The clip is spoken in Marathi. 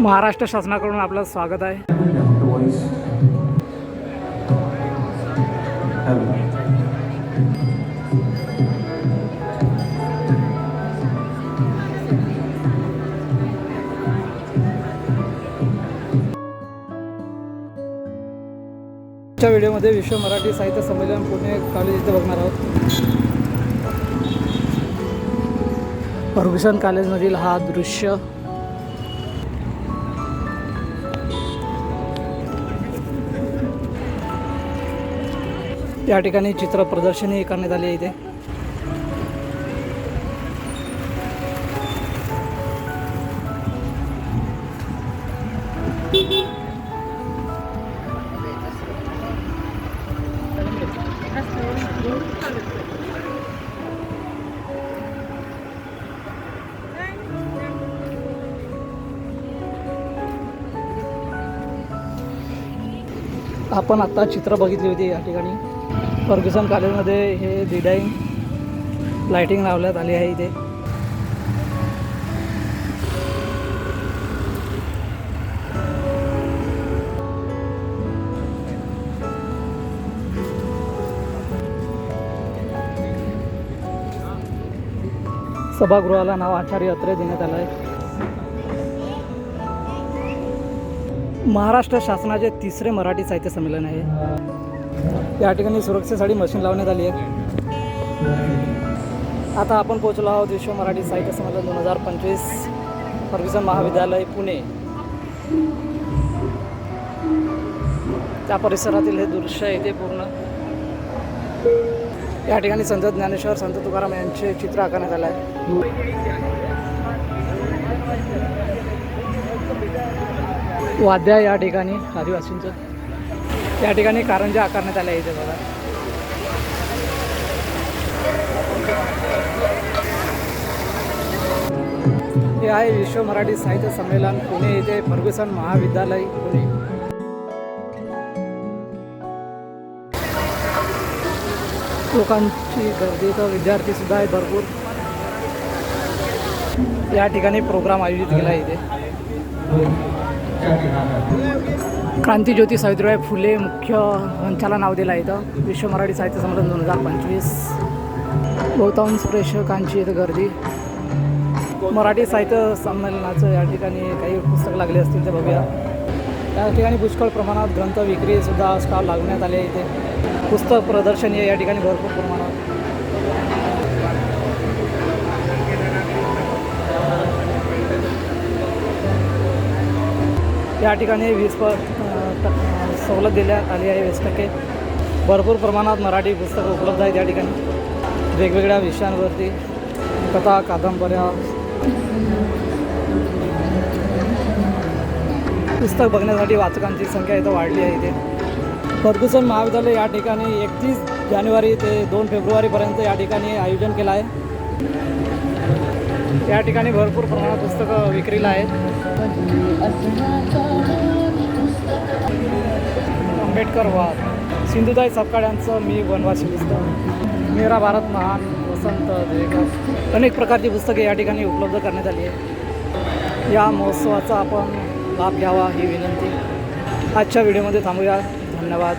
महाराष्ट्र शासनाकडून आपलं स्वागत आहे. आजच्या व्हिडिओमध्ये विश्व मराठी साहित्य संमेलन पुणे कॉलेज इथे बघणार आहोत. फर्ग्युसन कॉलेजमधील हा दृश्य या ठिकाणी चित्र प्रदर्शनी करण्यात आली इथे. आपण आत्ता चित्र बघितली होती या ठिकाणी. फर्ग्युसन कॉलेजमध्ये हे डिडाईन लाईटिंग लावण्यात आली आहे इथे. सभागृहाला नाव आचार्य अत्रे देण्यात आलं आहे. महाराष्ट्र शासनाचे तिसरे मराठी साहित्य संमेलन आहे. या ठिकाणी सुरक्षेसाठी मशीन लावण्यात आली आहे आता आपण पोहोचलो आहोत विश्व मराठी साहित्य संमेलन दोन हजार पंचवीस फर्ग्युसन महाविद्यालय पुणे. त्या परिसरातील हे दृश्य इथे पूर्ण. या ठिकाणी संत ज्ञानेश्वर संत तुकाराम यांचे चित्र आकारण्यात आलं आहे. वाद्या या ठिकाणी आदिवासींचं. या ठिकाणी कारंजा आकारण्यात आल्या इथे बघा. हे आहे विश्व मराठी साहित्य संमेलन पुणे येथे फर्ग्युसन महाविद्यालय पुणे. लोकांची गर्दी तर विद्यार्थी सुद्धा आहे भरपूर. या ठिकाणी प्रोग्राम आयोजित केला आहे इथे. क्रांतीज्योती सावित्रीबाई फुले मुख्य मंचाला नाव दिलं आहे इथं. विश्व मराठी साहित्य संमेलन दोन हजार पंचवीस. बहुतांश प्रेक्षकांची इथं गर्दी. मराठी साहित्य संमेलनाचं या ठिकाणी काही पुस्तक लागले असतील ते बघूया. त्या ठिकाणी पुष्कळ प्रमाणात ग्रंथ विक्री सुद्धा स्टॉल लागण्यात आले इथे. पुस्तक प्रदर्शनी आहे या ठिकाणी भरपूर प्रमाणात. या ठिकाणी वीस प सवलत देण्यात आली आहे. वीस टक्के भरपूर प्रमाणात मराठी पुस्तकं उपलब्ध आहेत या ठिकाणी. वेगवेगळ्या विषयांवरती कथा कादंबऱ्या पुस्तक बघण्यासाठी वाचकांची संख्या इथं वाढली आहे इथे. फर्ग्युसन महाविद्यालय या ठिकाणी एकतीस जानेवारी ते दोन फेब्रुवारीपर्यंत या ठिकाणी आयोजन केलं आहे. या ठिकाणी भरपूर प्रमाणात पुस्तकं विक्रीला आहेत. आंबेडकर वाद. सिंधुताई सपकाळ्यांचं मी वनवासी पुस्तक. मेरा भारत महान वसंत देवदास अनेक प्रकारची पुस्तके या ठिकाणी उपलब्ध करण्यात आली आहे या महोत्सवाचा आपण लाभ घ्यावा ही विनंती. आजच्या व्हिडिओमध्ये थांबूया. धन्यवाद.